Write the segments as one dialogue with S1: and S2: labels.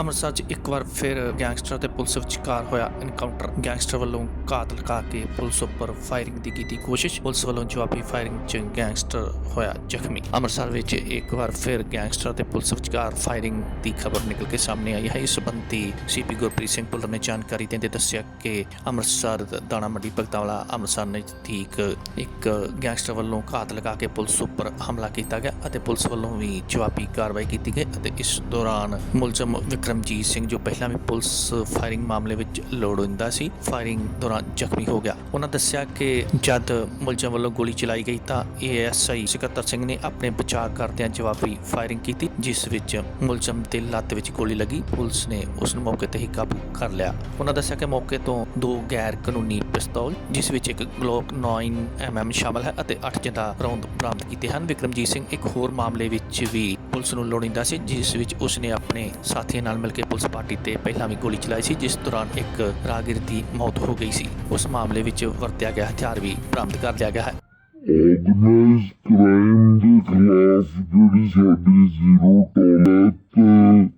S1: ਅੰਮ੍ਰਿਤਸਰ 'ਚ ਇੱਕ ਵਾਰ ਫਿਰ ਗੈਂਗਸਟਰ ਤੇ ਪੁਲਿਸ ਵਿਚਕਾਰ ਹੋਇਆ ਇਨਕਾਊਂਟਰ ਗੈਂਗਸਟਰ ਵੱਲੋਂ ਘਾਤ ਲਗਾ ਕੇ ਪੁਲਿਸ ਉੱਪਰ ਫਾਇਰਿੰਗ ਦੀ ਕੀਤੀ ਕੋਸ਼ਿਸ਼। ਪੁਲਿਸ ਵੱਲੋਂ ਜਵਾਬੀ ਫਾਇਰਿੰਗ 'ਚ ਗੈਂਗਸਟਰ ਹੋਇਆ ਜ਼ਖਮੀ। ਅੰਮ੍ਰਿਤਸਰ ਵਿੱਚ ਇੱਕ ਵਾਰ ਫਿਰ ਗੈਂਗਸਟਰ ਤੇ ਪੁਲਿਸ ਵਿਚਕਾਰ ਫਾਇਰਿੰਗ ਦੀ ਖਬਰ ਨਿਕਲ ਕੇ ਸਾਹਮਣੇ ਆਈ ਹੈ। ਇਸ ਸੰਬੰਧੀ ਸੀਪੀ ਗੁਰਪ੍ਰੀਤ ਸਿੰਘ ਭੁੱਲਰ ਨੇ ਜਾਣਕਾਰੀ ਦਿੰਦੇ ਦੱਸਿਆ ਕਿ ਅੰਮ੍ਰਿਤਸਰ ਦਾਣਾ ਮੰਡੀ ਭਗਤਾਵਾਲਾ ਅੰਮ੍ਰਿਤਸਰ ਨਜ਼ਦੀਕ ਇੱਕ ਗੈਂਗਸਟਰ ਵੱਲੋਂ ਘਾਤ ਲਗਾ ਕੇ ਪੁਲਿਸ ਉੱਪਰ ਹਮਲਾ ਕੀਤਾ ਗਿਆ ਅਤੇ ਪੁਲਿਸ ਵੱਲੋਂ ਵੀ ਜਵਾਬੀ ਕਾਰਵਾਈ ਕੀਤੀ ਗਈ ਅਤੇ ਇਸ ਦੌਰਾਨ ਮੁਲਜ਼ਮ ਵਿਕਰਮਜੀਤ ਸਿੰਘ, ਜੋ ਪਹਿਲਾਂ ਵੀ ਪੁਲਿਸ ਫਾਇਰਿੰਗ ਮਾਮਲੇ ਵਿੱਚ ਲੋੜਵੰਦਾ ਸੀ, ਫਾਇਰਿੰਗ ਦੌਰਾਨ ਜ਼ਖਮੀ ਹੋ ਗਿਆ। ਉਹਨਾਂ ਦੱਸਿਆ ਕਿ ਜਦ ਮੁਲਜ਼ਮ ਵੱਲੋਂ ਗੋਲੀ ਚਲਾਈ ਗਈ ਤਾਂ ਏਐਸਆਈ ਸਿਕੰਦਰ ਸਿੰਘ ਨੇ ਆਪਣੇ ਬਚਾਅ ਕਰਦਿਆਂ ਜਵਾਬੀ ਫਾਇਰਿੰਗ ਕੀਤੀ, ਜਿਸ ਵਿੱਚ ਮੁਲਜ਼ਮ ਦੇ ਲੱਤ ਵਿੱਚ ਗੋਲੀ ਲੱਗੀ। ਪੁਲਿਸ ਨੇ ਉਸ ਨੂੰ ਮੌਕੇ ਤੇ ਹੀ ਕਾਬੂ ਕਰ ਲਿਆ। ਉਹਨਾਂ ਦੱਸਿਆ ਕਿ ਮੌਕੇ ਤੋਂ ਦੋ ਗੈਰ ਕਾਨੂੰਨੀ ਪਿਸਤੌਲ, ਜਿਸ ਵਿੱਚ ਇੱਕ ਗਲੋਕ 9mm ਸ਼ਾਮਲ ਹੈ ਅਤੇ 8 ਜਿੰਦਾ ਰੌਂਦ ਬਰਾਮਦ ਕੀਤੇ ਹਨ। ਵਿਕਰਮਜੀਤ ਸਿੰਘ ਇੱਕ ਹੋਰ ਮਾਮਲੇ ਵਿੱਚ ਵੀ ਪੁਲਿਸ ਨੂੰ ਲੋੜੀਂਦਾ ਸੀ, ਜਿਸ ਵਿੱਚ ਉਸ ਨੇ ਆਪਣੇ ਸਾਥੀਆਂ ਨਾਲ ਮਿਲ ਕੇ ਪੁਲਿਸ ਪਾਰਟੀ ਤੇ ਪਹਿਲਾਂ ਵੀ ਗੋਲੀ ਚਲਾਈ ਸੀ ਜਿਸ ਦੌਰਾਨ ਇੱਕ ਰਾਗੀਰ ਦੀ ਮੌਤ ਹੋ ਗਈ ਸੀ ਉਸ ਮਾਮਲੇ ਵਿੱਚ ਵਰਤਿਆ ਗਿਆ ਹਥਿਆਰ ਵੀ ਬਰਾਮਦ ਕਰ ਲਿਆ ਗਿਆ ਹੈ
S2: ਆਰਗੇਨਾਈਜ਼ ਕ੍ਰਾਈਮ ਦੇ ਖਿਲਾਫ ਜਿਹੜੀ ਸਾਡੀ zero tolerance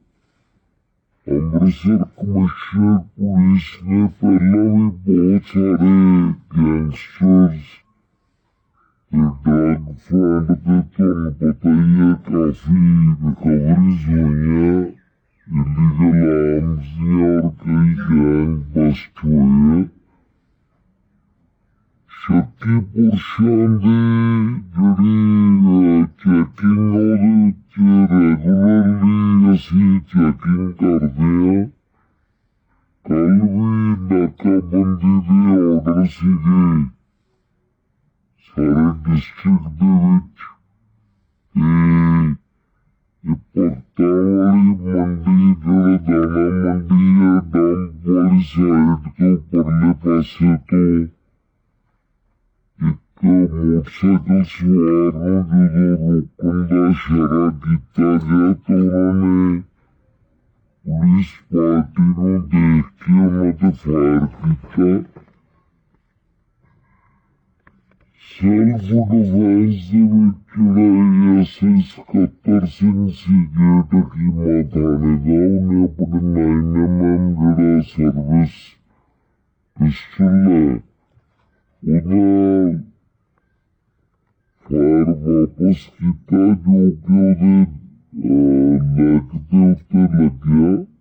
S2: Amritsar commissioner police ਨੇ ਪਹਿਲਾਂ ਵੀ ਬਹੁਤ ਸਾਰੇ ਗੈਂਗਸਟਰਸ ਤੇ ਡਰਗ ਫਰੰਟ ਤੇ ਤੁਹਾਨੂੰ ਪਤਾ ਹੀ ਹੈ ਕਾਫੀ ਰਿਕਵਰੀਜ਼ ਹੋਈਆਂ Illegalam Ziarkeigen Bastue. Şakki Burşandi Dürine Tekin Odet Regularly Yasi Tekin Kardea. Kalbi Nakabandi de Ordrasige. Sarı District Devit. Eee. ਕੱਲ ਵੀ ਨਾਕਾਬੰਦੀ ਦੇ ਆਰਡਰ ਸੀਗੇ ਸਾਰੇ ਡਿਸਟ੍ਰਿਕਟ ਦੇ ਵਿੱਚ ਤੇ ਇਹ ਪਰਤਾ ਵਾਲੀ ਮੰਡੀ ਜਿਹੜਾ ਦਾਣਾ ਮੰਡੀ ਹੈ ਡੰਪ ਵਾਲੀ ਸਾਈਡ ਤੋਂ ਪਰਲੇ ਪਾਸੇ ਤੋਂ ਇੱਕ ਮੋਟਰਸਾਈਕਲ ਸਵਾਰ ਨੂੰ ਜਦੋਂ ਰੋਕਣ ਦਾ ਇਸ਼ਾਰਾ ਕੀਤਾ ਗਿਆ ਤਾਂ ਉਹਨਾਂ ਨੇ ਪੁਲਿਸ ਪਾਰਟੀ ਨੂੰ ਦੇਖ ਕੇ ਉਹਨਾਂ ਤੇ ਫਾਇਰ ਕੀਤਾ Servonovaizde Victoria seis catorcense dieta que matanedal ne prenaine memgera servis. Üstüne o da farmapos kita diopio de nakdevte lagia.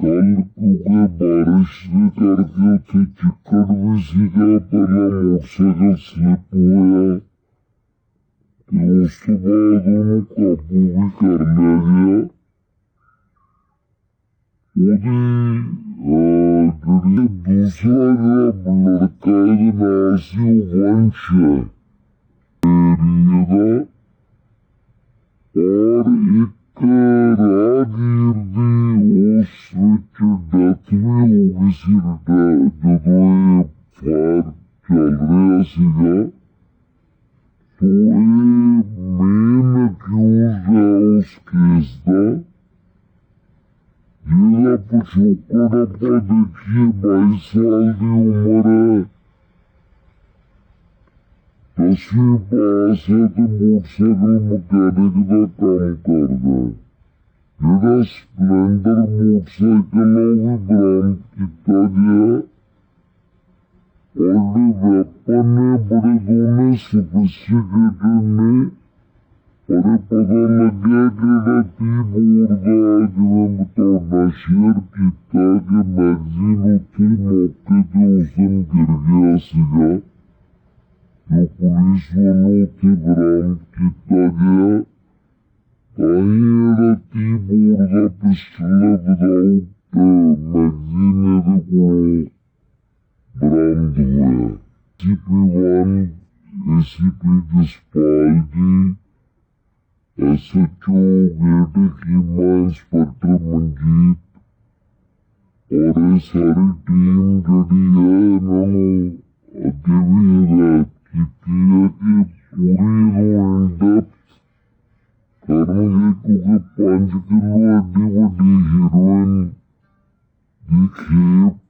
S2: Kalpuga barışlık ardiyote çıkar viziga pela morsaga slepoya. Dostu bağdonu kapugi karlarya. Odi geriye dusra grab lırkaydı nasi uvanşa. necesidade de farta Soy mina que usa os que está. Diga puxucura para daqui, mas sal de uma Assim passa de morcego mecânico de cama carga. जरा Splendor motorcycle विभ्रांत किया गया और व्यापार ने बड़े दोनों सोफिस्टिकेटेड ने अरे पता लगे जेड़ा तीन बोर का अज मैं बताना शेयर किया कि मैगजीन उत्थे मौके ते उस दिन गिर गया सीगा जो पुलिस वालों उत्थे बरामद किया गया ताही epicerebral da máquina de colar Brandware. CP1 e CP de SHO Vedic Imans Patra Manjit और सारी टीम जड़ी है इन्होंने अगे भी हिदायत की है कि पूरी नो इंडेप Кукупанчики, но одни воды героин. Дикип.